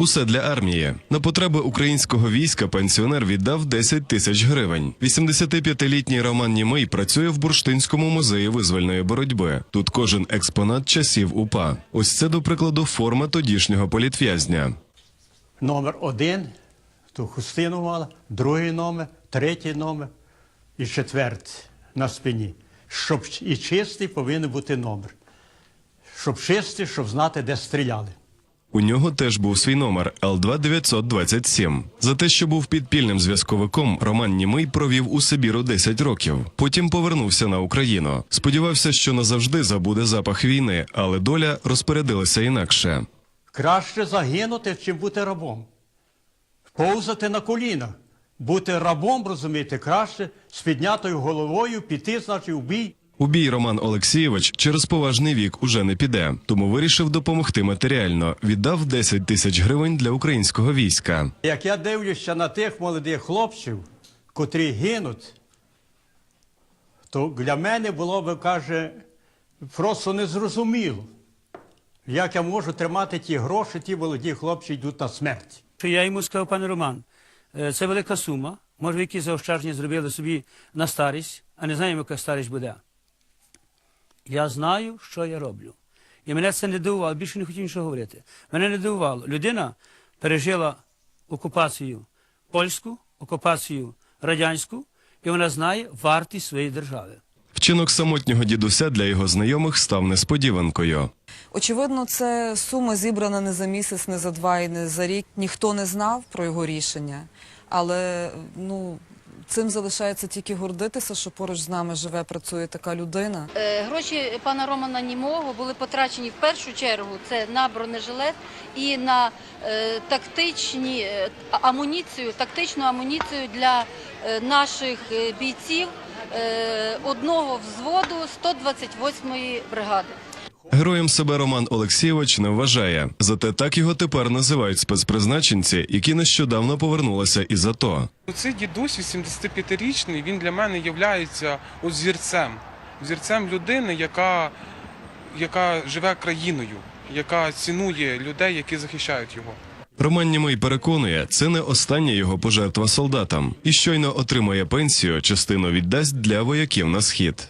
Усе для армії. На потреби українського війська пенсіонер віддав 10 тисяч гривень. 85-літній Роман Німий працює в Бурштинському музеї визвольної боротьби. Тут кожен експонат часів УПА. Ось це, до прикладу, форма тодішнього політв'язня. Номер один, ту хустину мала, другий номер, третій номер і четвертий на спині. Щоб і чистий повинен бути номер. Щоб чистий, щоб знати, де стріляли. У нього теж був свій номер Л2 927. За те, що був підпільним зв'язковиком, Роман Німий провів у Сибіру 10 років. Потім повернувся на Україну. Сподівався, що назавжди забуде запах війни, але доля розпорядилася інакше. Краще загинути, чим бути рабом. Повзати на колінах. Бути рабом, розумієте, краще з піднятою головою піти, значить, у бій. У бій Роман Олексійович через поважний вік уже не піде, тому вирішив допомогти матеріально. Віддав 10 тисяч гривень для українського війська. Як я дивлюся на тих молодих хлопців, котрі гинуть, то для мене було би, каже, просто незрозуміло, як я можу тримати ті гроші, ті молоді хлопці йдуть на смерть. Що я йому сказав, пане Роман, е, це велика сума. Може, якісь заощадження зробили собі на старість, а не знаємо, яка старість буде. Я знаю, що я роблю. І мене це не дивувало, більше не хотів нічого говорити. Мене не дивувало. Людина пережила окупацію польську, окупацію радянську, і вона знає вартість своєї держави. Вчинок самотнього дідуся для його знайомих став несподіванкою. Очевидно, це сума зібрана не за місяць, не за два і не за рік. Ніхто не знав про його рішення, але ну цим залишається тільки гордитися, що поруч з нами живе, працює така людина. Е, Гроші пана Романа Німого були потрачені в першу чергу це на бронежилет і на е, тактичні е, амуніцію, тактичну амуніцію для наших бійців одного взводу 128-ї бригади. Героєм себе Роман Олексійович не вважає, зате так його тепер називають спецпризначенці, які нещодавно повернулися із АТО. Цей дідусь 85-річний, він для мене є от зірцем. Зірцем людини, яка, яка живе країною, яка цінує людей, які захищають його. Роман Німий переконує, це не остання його пожертва солдатам, і щойно отримає пенсію, частину віддасть для вояків на схід.